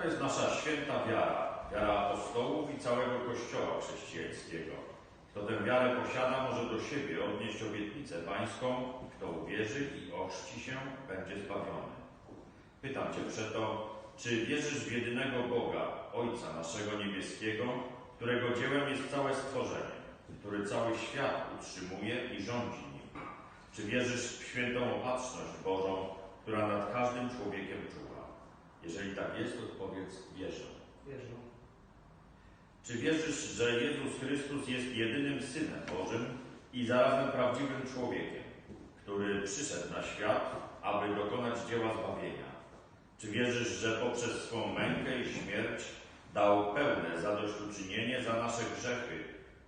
To jest nasza święta wiara, wiara apostołów i całego Kościoła chrześcijańskiego. Kto tę wiarę posiada, może do siebie odnieść obietnicę pańską. Kto uwierzy i ochrzci się, będzie zbawiony. Pytam Cię przeto, czy wierzysz w jedynego Boga, Ojca naszego niebieskiego, którego dziełem jest całe stworzenie, który cały świat utrzymuje i rządzi nim? Czy wierzysz w świętą opatrzność Bożą, która nad każdym człowiekiem czuwa? Jeżeli tak jest, odpowiedz wierzę. Wierzę. Czy wierzysz, że Jezus Chrystus jest jedynym Synem Bożym i zarazem prawdziwym człowiekiem, który przyszedł na świat, aby dokonać dzieła zbawienia? Czy wierzysz, że poprzez swą mękę i śmierć dał pełne zadośćuczynienie za nasze grzechy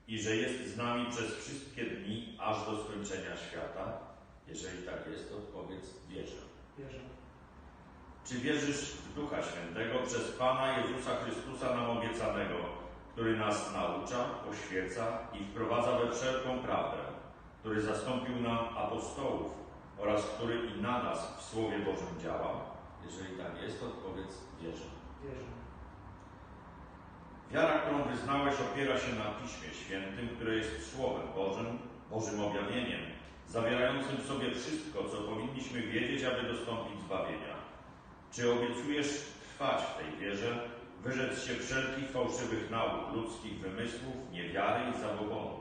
i że jest z nami przez wszystkie dni, aż do skończenia świata? Jeżeli tak jest, odpowiedz wierzę. Wierzę. Czy wierzysz w Ducha Świętego przez Pana Jezusa Chrystusa nam obiecanego, który nas naucza, oświeca i wprowadza we wszelką prawdę, który zastąpił nam apostołów oraz który i na nas w Słowie Bożym działa? Jeżeli tak jest, odpowiedz wierzę. Wierzę. Wiara, którą wyznałeś, opiera się na Piśmie Świętym, które jest Słowem Bożym, Bożym objawieniem, zawierającym w sobie wszystko, co powinniśmy wiedzieć, aby dostąpić zbawienia. Czy obiecujesz trwać w tej wierze, wyrzec się wszelkich fałszywych nauk, ludzkich wymysłów, niewiary i zabobonów?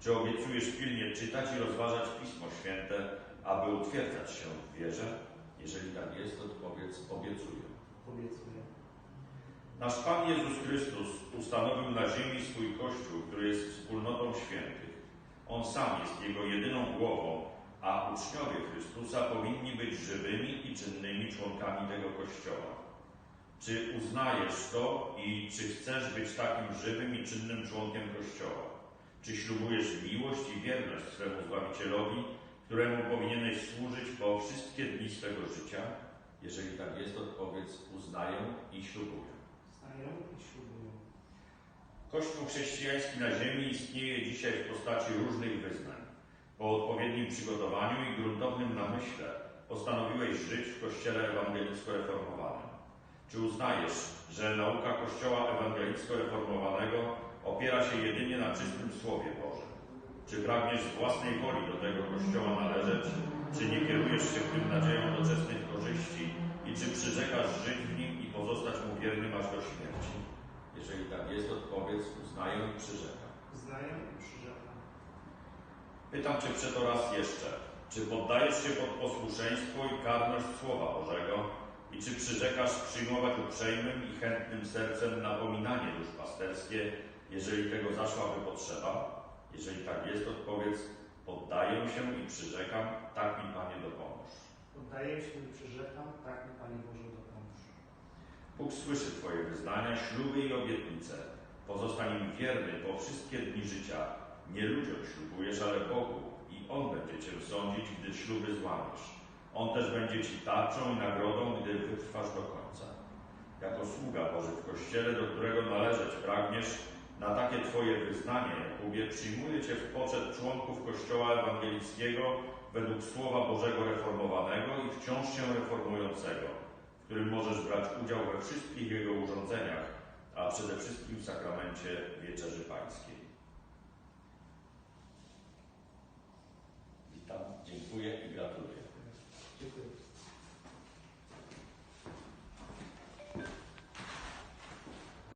Czy obiecujesz pilnie czytać i rozważać Pismo Święte, aby utwierdzać się w wierze? Jeżeli tak jest, odpowiedz obiecuję. Obiecuję. Nasz Pan Jezus Chrystus ustanowił na ziemi swój Kościół, który jest wspólnotą świętych. On sam jest Jego jedyną głową, a uczniowie Chrystusa powinni być żywymi i czynnymi członkami tego Kościoła. Czy uznajesz to i czy chcesz być takim żywym i czynnym członkiem Kościoła? Czy ślubujesz miłość i wierność swemu Zbawicielowi, któremu powinieneś służyć po wszystkie dni swego życia? Jeżeli tak jest, odpowiedz uznaję i ślubuję. Znaję i ślubuję. Kościół chrześcijański na ziemi istnieje dzisiaj w postaci różnych wyznań. Po odpowiednim przygotowaniu i gruntownym namyśle postanowiłeś żyć w Kościele ewangelicko-reformowanym. Czy uznajesz, że nauka Kościoła ewangelicko-reformowanego opiera się jedynie na czystym Słowie Bożym? Czy pragniesz z własnej woli do tego Kościoła należeć? Czy nie kierujesz się w tym nadzieją doczesnych korzyści? I czy przyrzekasz żyć w nim i pozostać mu wiernym aż do śmierci? Jeżeli tak jest, odpowiedz uznaję i przyrzekam. Znaję i przyrzekam. Pytam Cię przeto raz jeszcze, czy poddajesz się pod posłuszeństwo i karność Słowa Bożego i czy przyrzekasz przyjmować uprzejmym i chętnym sercem napominanie duszpasterskie, jeżeli tego zaszłaby potrzeba? Jeżeli tak jest, odpowiedz poddaję się i przyrzekam, tak mi Panie dopomóż. Oddaję się i przyrzekam, tak mi Panie Boże dopomóż. Bóg słyszy Twoje wyznania, śluby i obietnice. Pozostań im wierny po wszystkie dni życia. Nie ludziom ślubujesz, ale Bogu i On będzie Cię sądzić, gdy śluby złamiesz. On też będzie Ci tarczą i nagrodą, gdy wytrwasz do końca. Jako sługa Boży w Kościele, do którego należeć pragniesz, na takie Twoje wyznanie, Jakubie, przyjmuję Cię w poczet członków Kościoła Ewangelickiego według Słowa Bożego reformowanego i wciąż się reformującego, w którym możesz brać udział we wszystkich Jego urządzeniach, a przede wszystkim w sakramencie Wieczerzy Pańskiej. dziękuję i gratuluję. Dziękuję.